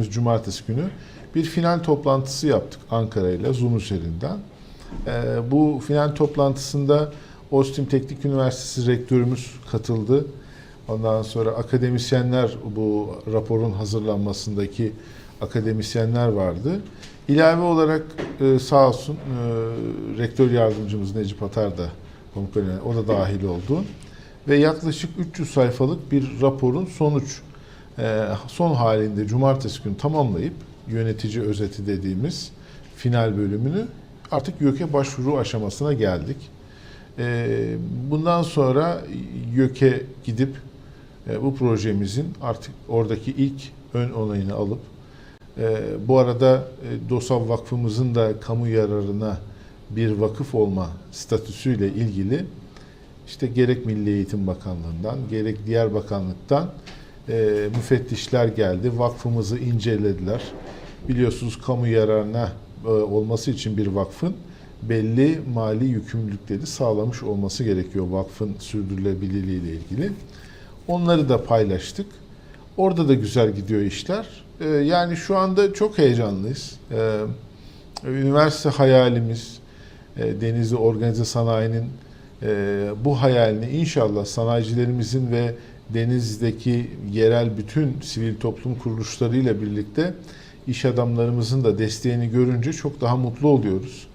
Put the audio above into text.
geçtiğimiz cumartesi günü bir final toplantısı yaptık Ankara ile Zoom üzerinden. Ee, bu final toplantısında Ostim Teknik Üniversitesi rektörümüz katıldı. Ondan sonra akademisyenler bu raporun hazırlanmasındaki akademisyenler vardı. İlave olarak e, sağ olsun e, rektör yardımcımız Necip Atar da o da dahil oldu. Ve yaklaşık 300 sayfalık bir raporun sonuç son halinde cumartesi günü tamamlayıp yönetici özeti dediğimiz final bölümünü artık YÖK'e başvuru aşamasına geldik. E, Bundan sonra YÖK'e gidip e, bu projemizin artık oradaki ilk ön onayını alıp e, bu arada e, DOSAV Vakfımızın da kamu yararına bir vakıf olma statüsüyle ilgili işte gerek Milli Eğitim Bakanlığı'ndan gerek diğer bakanlıktan e, müfettişler geldi. Vakfımızı incelediler. Biliyorsunuz kamu yararına e, olması için bir vakfın belli mali yükümlülükleri sağlamış olması gerekiyor vakfın sürdürülebilirliği ile ilgili. Onları da paylaştık. Orada da güzel gidiyor işler. Ee, yani şu anda çok heyecanlıyız. Ee, üniversite hayalimiz, e, denizli organize sanayinin e, bu hayalini inşallah sanayicilerimizin ve denizdeki yerel bütün sivil toplum kuruluşlarıyla birlikte iş adamlarımızın da desteğini görünce çok daha mutlu oluyoruz.